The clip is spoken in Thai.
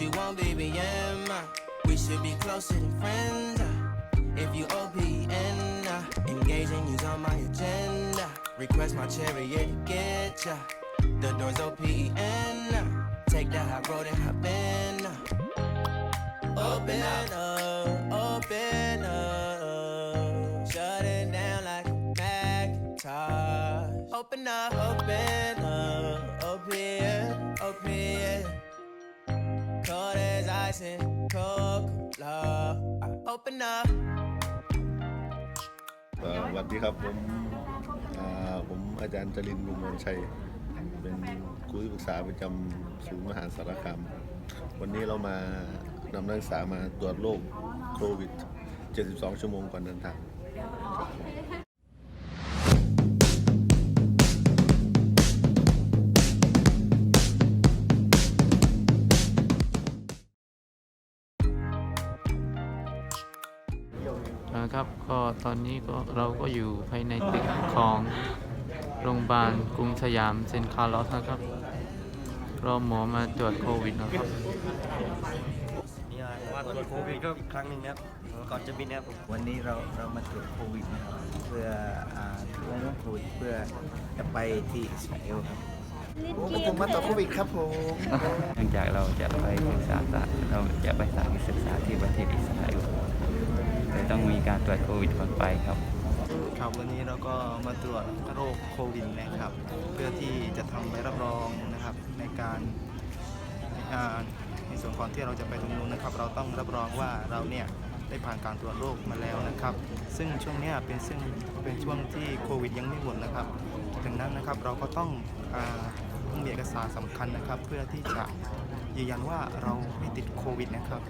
you want, baby, yeah, ma. We should be closer than friends. uh. If you OPN, uh, engaging you's on my agenda. Request my chariot to get ya. The door's OPN. uh. Take that high road and hop in. uh. Open up, open up. Shut it down like a Macintosh. Open up, open up, as ice and Coca-Cola. Open up. เอ่อสวัสดีครับผมอ่าผมอาจารย์จรินทร์ลุงมนชัย เป็นครูที่ปรึกษาประจำศูนย์มหาสารคามวันนี้เรามานำนักศึกษามาตรวจโรคโควิด 72 ชั่วโมงก่อนเดินทาง นะครับก็ตอนนี้ก็เราก็อยู่ภายในตึกของโรงพยาบาลกรุงสยามเซนต์คาร์ลอสนะครับรอหมอมาตรวจโควิดนะครับนี่มาตรวจโควิดก็อีกครั้งหนึ่งนะครับก่อนจะบินนะครับวันนี้เราเรามาตรวจโควิดนะครับเพื่ออ่าตรวจโควิดเพื่อจะไปที่อิสราเอลครับผมมาตรวจโควิดครับผมเนื่องจากเราจะไปศึกษาศาสตร์เราจะไปสถานศึกษาที่ประเทศอิสราเอล ต้องมีการตรวจโควิดก่อนไปครับ ครับวันนี้เราก็มาตรวจโรคโควิดนะครับ เพื่อที่จะทำใบรับรองนะครับในการในส่วนก่อนที่เราจะไปตรงนู้นนะครับ เราต้องรับรองว่าเราเนี่ยได้ผ่านการตรวจโรคมาแล้วนะครับ ซึ่งช่วงนี้เป็นซึ่งเป็นช่วงที่โควิดยังไม่หมดนะครับดังนั้นนะครับเราก็ต้องอต้องมีเอกสารสำคัญนะครับ เพื่อที่จะยืนยันว่าเราไม่ติดโควิดนะครับ